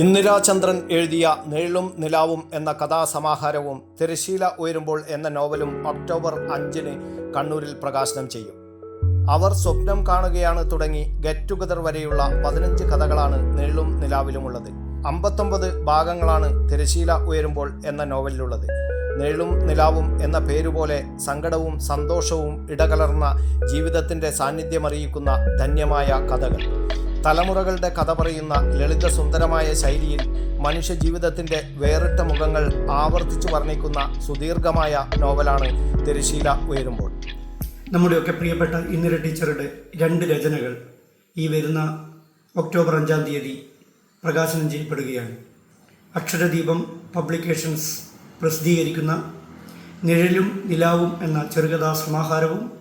ഇന്ദിരാചന്ദ്രൻ എഴുതിയ നീളും നിലാവും എന്ന കഥാസമാഹാരവും തിരശീല ഉയരുമ്പോൾ എന്ന നോവലും ഒക്ടോബർ അഞ്ചിന് കണ്ണൂരിൽ പ്രകാശനം ചെയ്യും. അവർ സ്വപ്നം കാണുകയാണ് തുടങ്ങി ഗെറ്റ് ടുഗദർ വരെയുള്ള പതിനഞ്ച് കഥകളാണ് നീളും നിലാവിലുമുള്ളത് അമ്പത്തൊമ്പത് ഭാഗങ്ങളാണ് തിരശീല ഉയരുമ്പോൾ എന്ന നോവലിലുള്ളത്. നീളും നിലാവും എന്ന പേരുപോലെ സങ്കടവും സന്തോഷവും ഇടകലർന്ന ജീവിതത്തിന്റെ സാന്നിധ്യമറിയിക്കുന്ന ധന്യമായ കഥകൾ. തലമുറകളുടെ കഥ പറയുന്ന ലളിത സുന്ദരമായ ശൈലിയിൽ മനുഷ്യ ജീവിതത്തിന്റെ വേറിട്ട മുഖങ്ങൾ ആവർത്തിച്ചു വർണിക്കുന്ന സുദീർഘമായ നോവലാണ് തിരശീല ഉയരുമ്പോൾ. നമ്മുടെയൊക്കെ പ്രിയപ്പെട്ട ഇന്ദിര ടീച്ചറുടെ രണ്ട് രചനകൾ ഈ വരുന്ന ഒക്ടോബർ അഞ്ചാം തീയതി പ്രകാശനം ചെയ്യപ്പെടുകയാണ് അക്ഷരദീപം പബ്ലിക്കേഷൻസ് പ്രസിദ്ധീകരിക്കുന്ന നിഴലും നിലാവും എന്ന ചെറുകഥാ സമാഹാരവും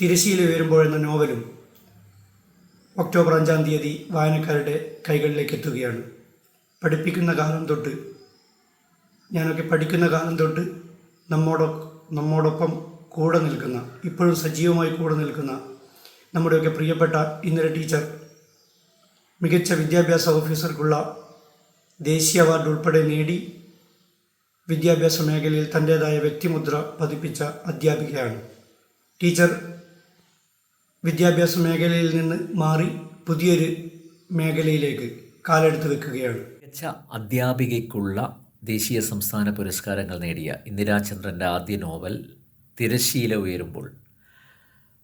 തിരശീല ഉയരുമ്പോൾ എന്ന നോവലും ഒക്ടോബർ അഞ്ചാം തീയതി വായനക്കാരുടെ കൈകളിലേക്ക് എത്തുകയാണ്. പഠിപ്പിക്കുന്ന കാലം തൊട്ട് ഞാനൊക്കെ പഠിക്കുന്ന കാലം തൊട്ട് നമ്മോടൊ നമ്മോടൊപ്പം കൂടെ നിൽക്കുന്ന ഇപ്പോഴും സജീവമായി കൂടെ നിൽക്കുന്ന നമ്മുടെയൊക്കെ പ്രിയപ്പെട്ട ഇന്ദിര ടീച്ചർ മികച്ച വിദ്യാഭ്യാസ ഓഫീസർക്കുള്ള ദേശീയ അവാർഡ് ഉൾപ്പെടെ നേടി വിദ്യാഭ്യാസ മേഖലയിൽ തന്റേതായ വ്യക്തിമുദ്ര പതിപ്പിച്ച അധ്യാപികയാണ്. ടീച്ചർ വിദ്യാഭ്യാസ മേഖലയിൽ നിന്ന് മാറി പുതിയൊരു മേഖലയിലേക്ക് കാലെടുത്ത് വെക്കുകയാണ്. മികച്ച അധ്യാപികയ്ക്കുള്ള ദേശീയ സംസ്ഥാന പുരസ്കാരങ്ങൾ നേടിയ ഇന്ദിരാചന്ദ്രന്റെ ആദ്യ നോവൽ തിരശീല ഉയരുമ്പോൾ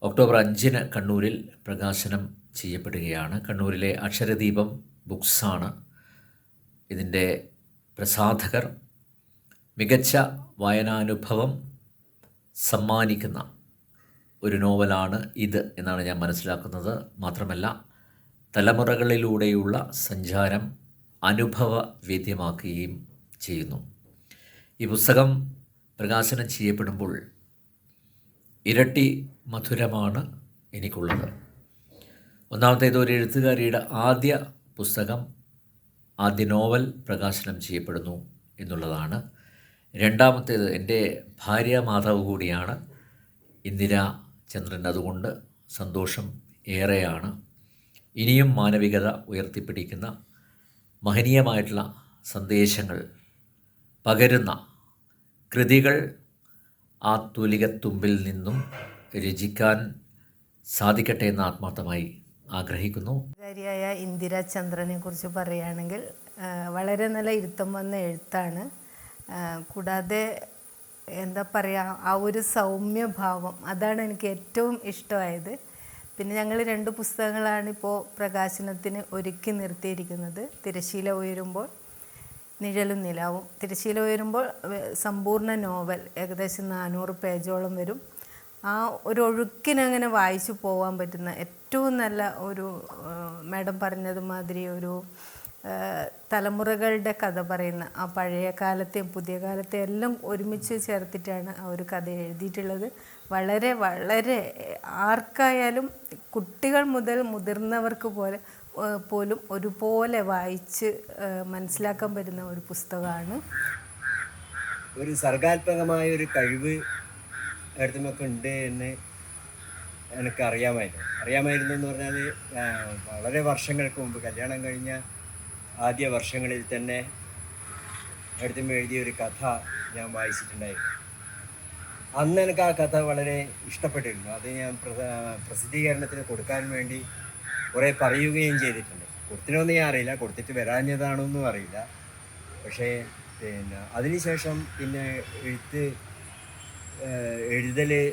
ഒക്ടോബർ അഞ്ചിന് കണ്ണൂരിൽ പ്രകാശനം ചെയ്യപ്പെടുകയാണ്. കണ്ണൂരിലെ അക്ഷരദീപം ബുക്സാണ് ഇതിന്റെ പ്രസാധകർ. മികച്ച വായനാനുഭവം സമ്മാനിക്കുന്ന ഒരു നോവലാണ് ഇത് എന്നാണ് ഞാൻ മനസ്സിലാക്കുന്നത്. മാത്രമല്ല തലമുറകളിലൂടെയുള്ള സഞ്ചാരം അനുഭവ വേദ്യമാക്കുകയും ചെയ്യുന്നു. ഈ പുസ്തകം പ്രകാശനം ചെയ്യപ്പെടുമ്പോൾ ഇരട്ടി മധുരമാണ് എനിക്കുള്ളത്. ഒന്നാമത്തേത് ഒരു എഴുത്തുകാരിയുടെ ആദ്യ പുസ്തകം ആദ്യ നോവൽ പ്രകാശനം ചെയ്യപ്പെടുന്നു എന്നുള്ളതാണ്. രണ്ടാമത്തേത് എന്റെ ഭാര്യ മാതാവ് കൂടിയാണ് ഇന്ദിര ചന്ദ്രൻ അതുകൊണ്ട് സന്തോഷം ഏറെയാണ്. ഇനിയും മാനവികത ഉയർത്തിപ്പിടിക്കുന്ന മഹനീയമായിട്ടുള്ള സന്ദേശങ്ങൾ പകരുന്ന കൃതികൾ ആ തുലികത്തുമ്പിൽ നിന്നും രചിക്കാൻ സാധിക്കട്ടെ എന്ന് ആത്മാർത്ഥമായി ആഗ്രഹിക്കുന്നു. കാരിയായ ഇന്ദിര ചന്ദ്രനെ കുറിച്ച് പറയുകയാണെങ്കിൽ വളരെ നല്ല ഇരുത്തം വന്ന എഴുത്താണ്. കൂടാതെ എന്താ പറയുക ആ ഒരു സൗമ്യഭാവം. അതാണ് എനിക്ക് ഏറ്റവും ഇഷ്ടമായത്. പിന്നെ ഞങ്ങൾ രണ്ട് പുസ്തകങ്ങളാണ് ഇപ്പോൾ പ്രകാശനത്തിന് ഒരുക്കി നിർത്തിയിരിക്കുന്നത്. തിരശീല ഉയരുമ്പോൾ നിഴലും നിലാവും. തിരശീല ഉയരുമ്പോൾ സമ്പൂർണ നോവൽ ഏകദേശം നാനൂറ് പേജോളം വരും. ആ ഒരു ഒഴുക്കിനങ്ങനെ വായിച്ചു പോകാൻ പറ്റുന്ന ഏറ്റവും നല്ല ഒരു മാഡം പറഞ്ഞത് മാതിരി ഒരു തലമുറകളുടെ കഥ പറയുന്ന ആ പഴയ കാലത്തെയും പുതിയ കാലത്തെയും എല്ലാം ഒരുമിച്ച് ചേർത്തിട്ടാണ് ആ ഒരു കഥ എഴുതിയിട്ടുള്ളത്. വളരെ വളരെ ആർക്കായാലും കുട്ടികൾ മുതൽ മുതിർന്നവർക്ക് പോലെ പോലും ഒരുപോലെ വായിച്ച് മനസ്സിലാക്കാൻ പറ്റുന്ന ഒരു പുസ്തകമാണ്. ഒരു സർഗാത്മകമായ ഒരു കഴിവ് എടുത്തുമൊക്കെ ഉണ്ട് എന്ന് എനിക്ക് അറിയാമായിരുന്നു അറിയാമായിരുന്നു എന്ന് പറഞ്ഞാൽ വളരെ വർഷങ്ങൾക്ക് മുമ്പ് കല്യാണം കഴിഞ്ഞ ആദ്യ വർഷങ്ങളിൽ തന്നെ അടുത്തും എഴുതിയ ഒരു കഥ ഞാൻ വായിച്ചിട്ടുണ്ടായിരുന്നു. അന്ന് എനിക്ക് ആ കഥ വളരെ ഇഷ്ടപ്പെട്ടിരുന്നു. അത് ഞാൻ പ്ര- പ്രസിദ്ധീകരണത്തിന് കൊടുക്കാൻ വേണ്ടി കുറേ പറയുകയും ചെയ്തിട്ടുണ്ട്. കൊടുത്തിനൊന്നും ഞാൻ അറിയില്ല. കൊടുത്തിട്ട് വരാഞ്ഞതാണോന്നും അറിയില്ല. പക്ഷേ പിന്നെ അതിനുശേഷം പിന്നെ എഴുത്ത് എഴുതൽ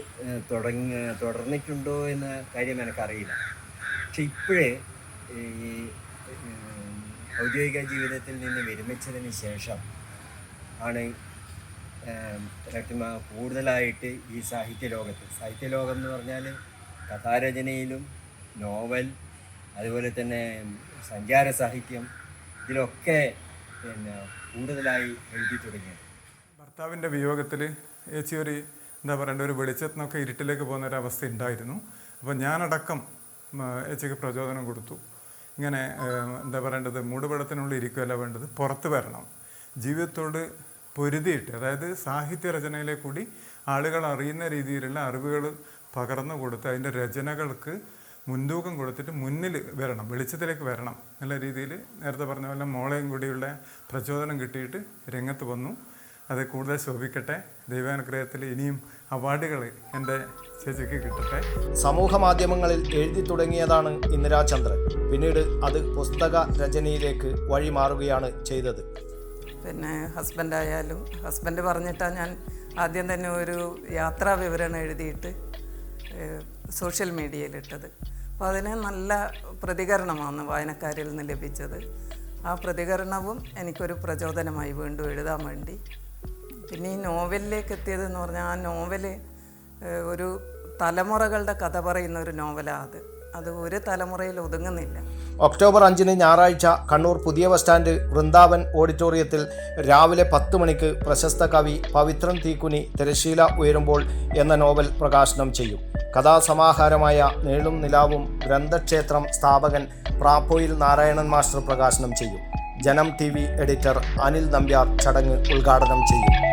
തുടങ്ങ തുടർന്നിട്ടുണ്ടോ എന്ന കാര്യം എനിക്കറിയില്ല. പക്ഷെ ഇപ്പോഴേ ഈ ഔദ്യോഗിക ജീവിതത്തിൽ നിന്ന് വിരമിച്ചതിന് ശേഷം ആണ് രത്ന കൂടുതലായിട്ട് ഈ സാഹിത്യ ലോകത്ത്. സാഹിത്യ ലോകം എന്ന് പറഞ്ഞാൽ കഥാരചനയിലും നോവൽ അതുപോലെ തന്നെ സഞ്ചാര സാഹിത്യം ഇതിലൊക്കെ പിന്നെ കൂടുതലായി എഴുതി തുടങ്ങിയത്. ഭർത്താവിന്റെ വിയോഗത്തിൽ ചേച്ചി ഒരു എന്താ പറയേണ്ട ഒരു വെളിച്ചത്തിനൊക്കെ ഇരുട്ടിലേക്ക് പോകുന്ന ഒരു അവസ്ഥ ഉണ്ടായിരുന്നു. അപ്പോൾ ഞാനടക്കം ഏച്ചിക്ക് പ്രചോദനം കൊടുത്തു. ഇങ്ങനെ എന്താ പറയേണ്ടത്? മൂടുപടത്തിനുള്ളിൽ ഇരിക്കുകയല്ല വേണ്ടത്. പുറത്ത് വരണം. ജീവിതത്തോട് പൊരുതിയിട്ട് അതായത് സാഹിത്യ രചനയിലെ കൂടി ആളുകൾ അറിയുന്ന രീതിയിലുള്ള അറിവുകൾ പകർന്നു കൊടുത്ത് അതിന്റെ രചനകൾക്ക് മുൻതൂക്കം കൊടുത്തിട്ട് മുന്നിൽ വരണം വെളിച്ചത്തിലേക്ക് വരണം എന്നുള്ള രീതിയിൽ നേരത്തെ പറഞ്ഞ പോലെ മോളെയും കൂടിയുള്ള പ്രചോദനം കിട്ടിയിട്ട് രംഗത്ത് വന്നു. അത് കൂടുതൽ ശോഭിക്കട്ടെ. ദൈവാനുഗ്രഹത്തിൽ ഇനിയും അവാർഡുകൾ എന്റെ ചേച്ചിക്ക് കിട്ടട്ടെ. സമൂഹ മാധ്യമങ്ങളിൽ എഴുതി തുടങ്ങിയതാണ് ഇന്ദിരാചന്ദ്രൻ പിന്നീട് അത് പുസ്തക രചനയിലേക്ക് വഴിമാറുകയാണ് ചെയ്തത്. പിന്നെ ഹസ്ബൻഡായാലും ഹസ്ബൻഡ് പറഞ്ഞിട്ടാണ് ഞാൻ ആദ്യം തന്നെ ഒരു യാത്രാ വിവരണം എഴുതിയിട്ട് സോഷ്യൽ മീഡിയയിലിട്ടത് അപ്പോൾ അതിന് നല്ല പ്രതികരണമാണ് വായനക്കാരിൽ നിന്ന് ലഭിച്ചത്. ആ പ്രതികരണവും എനിക്കൊരു പ്രചോദനമായി വീണ്ടും എഴുതാൻ വേണ്ടി പിന്നെ ഈ നോവലിലേക്ക് എത്തിയതെന്ന് പറഞ്ഞാൽ ആ നോവൽ ഒരു തലമുറകളുടെ കഥ പറയുന്ന ഒരു നോവലാണ് അത്. അത് ഒരു തലമുറയിൽ ഒതുങ്ങുന്നില്ല. ഒക്ടോബർ അഞ്ചിന് ഞായറാഴ്ച കണ്ണൂർ പുതിയ ബസ് സ്റ്റാൻഡ് വൃന്ദാവൻ ഓഡിറ്റോറിയത്തിൽ രാവിലെ പത്ത് മണിക്ക് പ്രശസ്ത കവി പവിത്രൻ തീക്കുനി തിരശീല ഉയരുമ്പോൾ എന്ന നോവൽ പ്രകാശനം ചെയ്യും. കഥാസമാഹാരമായ നീളും നിലാവും ഗ്രന്ഥക്ഷേത്രം സ്ഥാപകൻ പ്രാപ്പോയിൽ നാരായണൻ മാസ്റ്റർ പ്രകാശനം ചെയ്യും. ജനം ടി എഡിറ്റർ അനിൽ നമ്പ്യാർ ചടങ്ങ് ഉദ്ഘാടനം ചെയ്യും.